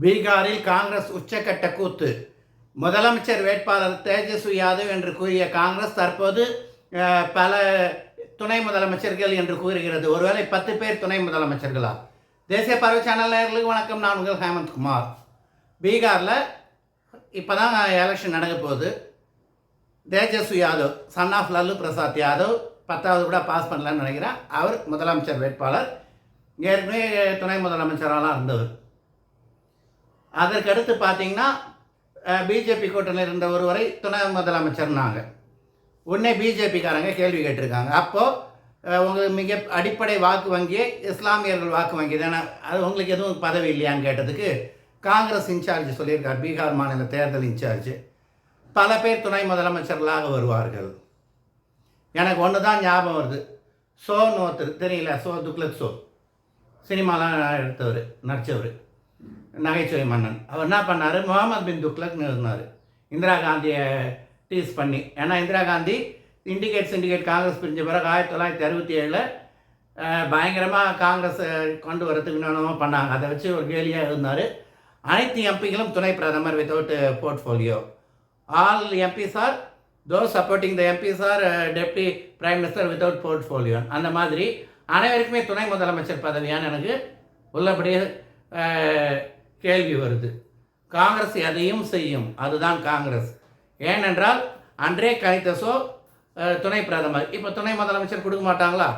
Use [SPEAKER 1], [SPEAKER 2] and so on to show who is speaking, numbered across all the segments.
[SPEAKER 1] பீகாரில் காங்கிரஸ் உச்சக்கட்ட கூத்து. முதலமைச்சர் வேட்பாளர் தேஜஸ்வி யாதவ் என்று கூறிய காங்கிரஸ் தற்போது பல துணை முதலமைச்சர்கள் என்று கூறுகிறது. ஒருவேளை பத்து பேர் துணை முதலமைச்சர்களா? தேசிய பறவை சேனல் வணக்கம். நான் உங்கள் ஹேமந்த் குமார். பீகாரில் இப்போ தான் எலெக்ஷன் நடக்க போகுது. தேஜஸ்வி யாதவ் சன் ஆஃப் லல்லு பிரசாத் யாதவ் பத்தாவது கூட பாஸ் பண்ணலன்னு நினைக்கிறேன். அவர் முதலமைச்சர் வேட்பாளர். ஏற்கனவே துணை முதலமைச்சராலாம் இருந்தவர். அதற்கடுத்து பார்த்தீங்கன்னா பிஜேபி கூட்டணியில் இருந்த ஒருவரை துணை முதலமைச்சர்னாங்க உடனே பிஜேபிக்காரங்க கேள்வி கேட்டிருக்காங்க. அப்போது உங்களுக்கு மிக அடிப்படை வாக்கு வங்கியே இஸ்லாமியர்கள் வாக்கு வங்கி தானே? அது உங்களுக்கு எதுவும் பதவி இல்லையான்னு கேட்டதுக்கு காங்கிரஸ் இன்சார்ஜ் சொல்லியிருக்கார். பீகார் மாநில தேர்தல் இன்சார்ஜ். பல பேர் துணை முதலமைச்சர்களாக வருவார்கள். எனக்கு ஒன்று தான் ஞாபகம் வருது. சோன்னு ஒருத்தர் தெரியல சோ துக்லத் சோ. சினிமாலாம் எடுத்தவர் நடித்தவர் நகைச்சுவை மன்னன். அவர் என்ன பண்ணார்? முகமது பின் துக்லக்னு இருந்தார். இந்திரா காந்தியை டீஸ் பண்ணி. ஏன்னா இந்திரா காந்தி இண்டிகேட் சிண்டிகேட் காங்கிரஸ் பிரிஞ்ச பிறகு ஆயிரத்தி தொள்ளாயிரத்தி அறுபத்தி ஏழில் பயங்கரமாக காங்கிரஸை கொண்டு வரத்துக்கு என்னென்னமோ பண்ணாங்க. அதை வச்சு ஒரு கேலியாக இருந்தார். அனைத்து எம்பிகளும் துணை பிரதமர் without portfolio all MPs are though supporting the MPs are deputy prime minister without portfolio அந்த மாதிரி அனைவருக்குமே துணை முதலமைச்சர் பதவியான எனக்கு உள்ளபடியே கேள்வி வருது. காங்கிரஸ் எதையும் செய்யும். அதுதான் காங்கிரஸ். ஏனென்றால் அன்றே கணித்தசோ துணை பிரதமர். இப்போ துணை முதலமைச்சர் கொடுக்க மாட்டாங்களா?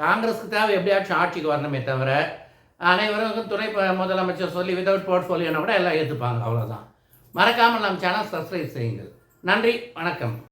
[SPEAKER 1] காங்கிரஸுக்கு தேவை எப்படியாச்சும் ஆட்சிக்கு வரணுமே தவிர அனைவரும் துணை ப- முதலமைச்சர் சொல்லி வித்தவுட் போர்ட்ஃபோலியோனா கூட எல்லாம் ஏற்றுப்பாங்க அவ்வளோதான் மறக்காமல் நம்ம சேனல் சப்ஸ்கிரைப் செய்யுங்கள். நன்றி. வணக்கம்.